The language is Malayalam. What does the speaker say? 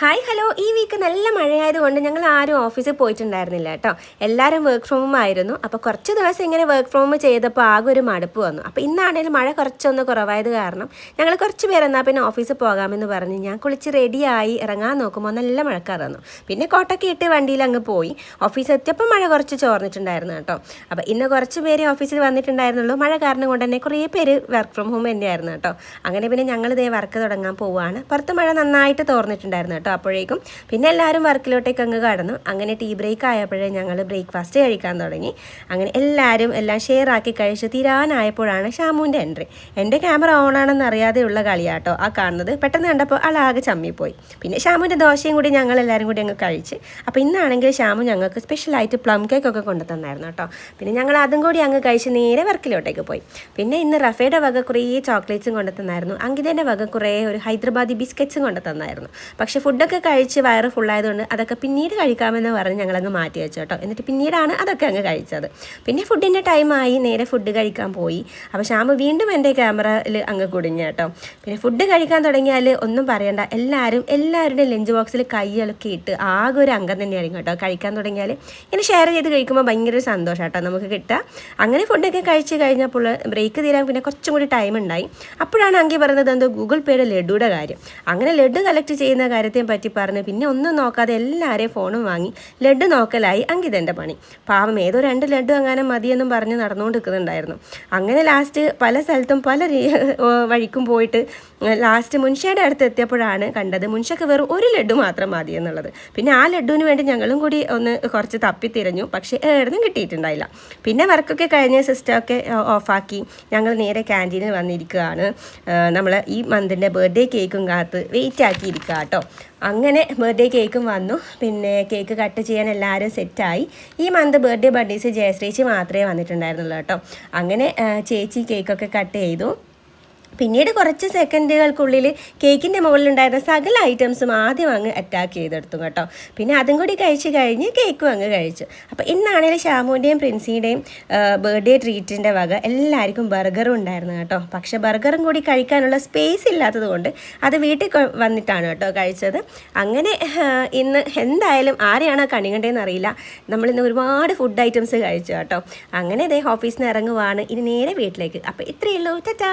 ഹായ് ഹലോ ഈ വീക്ക് നല്ല മഴയായതുകൊണ്ട് ഞങ്ങൾ ആരും ഓഫീസിൽ പോയിട്ടുണ്ടായിരുന്നില്ല കേട്ടോ. എല്ലാവരും വർക്ക് ഫ്രം ഹോം ആയിരുന്നു. അപ്പോൾ കുറച്ച് ദിവസം ഇങ്ങനെ വർക്ക് ഫ്രോം ചെയ്തപ്പോൾ ആകെ ഒരു മടുപ്പ് വന്നു. അപ്പോൾ ഇന്നാണെങ്കിലും മഴ കുറച്ചൊന്ന് കുറവായത് കാരണം ഞങ്ങൾ കുറച്ച് പേരെന്നാൽ പിന്നെ ഓഫീസിൽ പോകാമെന്ന് പറഞ്ഞ് ഞാൻ കുളിച്ച് റെഡിയായി ഇറങ്ങാൻ നോക്കുമ്പോൾ നല്ല മഴക്കാർ വന്നു. പിന്നെ കോട്ടൊക്കെ ഇട്ട് വണ്ടിയിൽ അങ്ങ് പോയി. ഓഫീസിൽ എത്തിയപ്പോൾ മഴ കുറച്ച് ചോർന്നിട്ടുണ്ടായിരുന്നു കേട്ടോ. അപ്പോൾ ഇന്ന് കുറച്ച് പേര് ഓഫീസിൽ വന്നിട്ടുണ്ടായിരുന്നുള്ളൂ. മഴ കാരണം കൊണ്ട് തന്നെ കുറേ പേര് വർക്ക് ഫ്രം ഹോം തന്നെയായിരുന്നു കേട്ടോ. അങ്ങനെ പിന്നെ ഞങ്ങൾ ഇതേ വർക്ക് തുടങ്ങാൻ പോവുകയാണ് പുറത്ത് മഴ നന്നായിട്ട് തോർന്നിട്ടുണ്ടായിരുന്നു കേട്ടോ അപ്പോഴേക്കും പിന്നെ എല്ലാവരും വർക്കിലോട്ടേക്ക് അങ്ങ് കടന്നു. അങ്ങനെ ടീ ബ്രേക്ക് ആയപ്പോഴേ ഞങ്ങൾ ബ്രേക്ക്ഫാസ്റ്റ് കഴിക്കാൻ തുടങ്ങി. അങ്ങനെ എല്ലാവരും എല്ലാം ഷെയർ ആക്കി കഴിച്ച് തീരാനായപ്പോഴാണ് ഷാമുവിന്റെ എൻട്രി. എന്റെ ക്യാമറ ഓൺ ആണെന്ന് അറിയാതെയുള്ള കളിയാട്ടോ ആ കാണുന്നത്. പെട്ടെന്ന് കണ്ടപ്പോൾ ആളാകെ ചമ്മിപ്പോയി. പിന്നെ ഷാമുവിന്റെ ദോശയും കൂടി ഞങ്ങൾ എല്ലാവരും കൂടി അങ്ങ് കഴിച്ച്. അപ്പോൾ ഇന്നാണെങ്കിൽ ഷാമു ഞങ്ങൾക്ക് സ്പെഷ്യലായിട്ട് പ്ലം കേക്ക് ഒക്കെ കൊണ്ടു തന്നായിരുന്നു കേട്ടോ പിന്നെ ഞങ്ങൾ അതും കൂടി അങ്ങ് കഴിച്ച് നേരെ വർക്കിലോട്ടേക്ക് പോയി. പിന്നെ ഇന്ന് റഫയുടെ വക കുറേ ചോക്ലേറ്റ്സും കൊണ്ടു തന്നായിരുന്നു. അങ്കിതേന്റെ വക കുറേ ഒരു ഹൈദരാബാദി ബിസ്ക്കറ്റ്സും കൊണ്ടു തന്നായിരുന്നു. പക്ഷേ ഫുഡൊക്കെ കഴിച്ച് വയറ് ഫുള്ളായതുകൊണ്ട് അതൊക്കെ പിന്നീട് കഴിക്കാമെന്ന് പറഞ്ഞ് ഞങ്ങളങ്ങ് മാറ്റി വെച്ചു കേട്ടോ. എന്നിട്ട് പിന്നീടാണ് അതൊക്കെ അങ്ങ് കഴിച്ചത്. പിന്നെ ഫുഡിന്റെ ടൈമായി നേരെ ഫുഡ് കഴിക്കാൻ പോയി. അപ്പോൾ ശ്യാമ് വീണ്ടും എന്റെ ക്യാമറയിൽ അങ്ങ് കുടുങ്ങി കേട്ടോ. പിന്നെ ഫുഡ് കഴിക്കാൻ തുടങ്ങിയാൽ ഒന്നും പറയണ്ട. എല്ലാവരും എല്ലാവരുടെയും ലഞ്ച് ബോക്സിൽ കൈയൊക്കെ ഇട്ട് ആകെ ഒരു അംഗം തന്നെയായിരിക്കും കേട്ടോ. കഴിക്കാൻ തുടങ്ങിയാൽ ഇങ്ങനെ ഷെയർ ചെയ്ത് കഴിക്കുമ്പോൾ ഭയങ്കര സന്തോഷം കേട്ടോ നമുക്ക് കിട്ടുക. അങ്ങനെ ഫുഡൊക്കെ കഴിച്ച് കഴിഞ്ഞപ്പോൾ ബ്രേക്ക് തീരാൻ പിന്നെ കുറച്ചും കൂടി ടൈം ഉണ്ടായി. അപ്പോഴാണ് അങ്കി പറയുന്നത് എന്തോ ഗൂഗിൾ പേയുടെ ലഡുയുടെ കാര്യം. അങ്ങനെ ലഡു കളക്ട് ചെയ്യുന്ന കാര്യത്തെ പറ്റി പറഞ്ഞ് പിന്നെ ഒന്നും നോക്കാതെ എല്ലാവരെയും ഫോണും വാങ്ങി ലഡു നോക്കലായി. അങ്കിതന്റെ പണി. പാവം ഏതോ രണ്ട് ലഡു അങ്ങനെ മതിയെന്നും പറഞ്ഞ് നടന്നുകൊണ്ടിരിക്കുന്നുണ്ടായിരുന്നു അങ്ങനെ ലാസ്റ്റ് പല സ്ഥലത്തും പല വഴിക്കും പോയിട്ട് ലാസ്റ്റ് മുൻഷയുടെ അടുത്ത് എത്തിയപ്പോഴാണ് കണ്ടത് മുൻഷയ്ക്ക് വെറും ഒരു ലഡു മാത്രം മതി എന്നുള്ളത്. പിന്നെ ആ ലഡുവിന് വേണ്ടി ഞങ്ങളും കൂടി ഒന്ന് കുറച്ച് തപ്പി തിരഞ്ഞു. പക്ഷേ ഏടുന്നും കിട്ടിയിട്ടുണ്ടായില്ല. പിന്നെ വർക്കൊക്കെ കഴിഞ്ഞ് സിസ്റ്റമൊക്കെ ഓഫാക്കി. ഞങ്ങൾ നേരെ ക്യാന്റീനിൽ വന്നിരിക്കുകയാണ്. നമ്മൾ ഈ മന്തിന്റെ ബർത്ത്ഡേ കേക്കും കാത്ത് വെയിറ്റ് ആക്കിയിരിക്കുക കേട്ടോ അങ്ങനെ ബർത്ത്ഡേ കേക്കും വന്നു. പിന്നെ കേക്ക് കട്ട് ചെയ്യാൻ എല്ലാവരും സെറ്റായി ഈ മന്ത് ബർത്ത്ഡേ ബഡ്ഡീസ് ജയശ്രീച്ചി മാത്രമേ വന്നിട്ടുണ്ടായിരുന്നുള്ളൂ കേട്ടോ. അങ്ങനെ ചേച്ചി കേക്കൊക്കെ കട്ട് ചെയ്തു. പിന്നീട് കുറച്ച് സെക്കൻഡുകൾക്കുള്ളിൽ കേക്കിന്റെ മുകളിലുണ്ടായിരുന്ന സകല ഐറ്റംസും ആദ്യം അങ്ങ് അറ്റാക്ക് ചെയ്തെടുത്തു കേട്ടോ. പിന്നെ അതും കൂടി കഴിച്ച് കഴിഞ്ഞ് കേക്കും അങ്ങ് കഴിച്ചു. അപ്പോൾ ഇന്നാണെങ്കിൽ ഷാമുവിന്റെയും പ്രിൻസിയുടെയും ബർത്ത്ഡേ ട്രീറ്റിന്റെ വക എല്ലാവർക്കും ബർഗറും ഉണ്ടായിരുന്നു കേട്ടോ. പക്ഷേ ബർഗറും കൂടി കഴിക്കാനുള്ള സ്പേസ് ഇല്ലാത്തത് കൊണ്ട് അത് വീട്ടിൽ വന്നിട്ടാണ് കേട്ടോ കഴിച്ചത്. അങ്ങനെ ഇന്ന് എന്തായാലും ആരെയാണോ കണികണ്ടതെന്ന് അറിയില്ല. നമ്മളിന്ന് ഒരുപാട് ഫുഡ് ഐറ്റംസ് കഴിച്ചു കേട്ടോ. അങ്ങനെ ഇതേ ഓഫീസിൽ നിന്ന് ഇറങ്ങുവാണ്. ഇനി നേരെ വീട്ടിലേക്ക്. അപ്പോൾ ഇത്രയേ ഉള്ളൂ. ടാറ്റാ!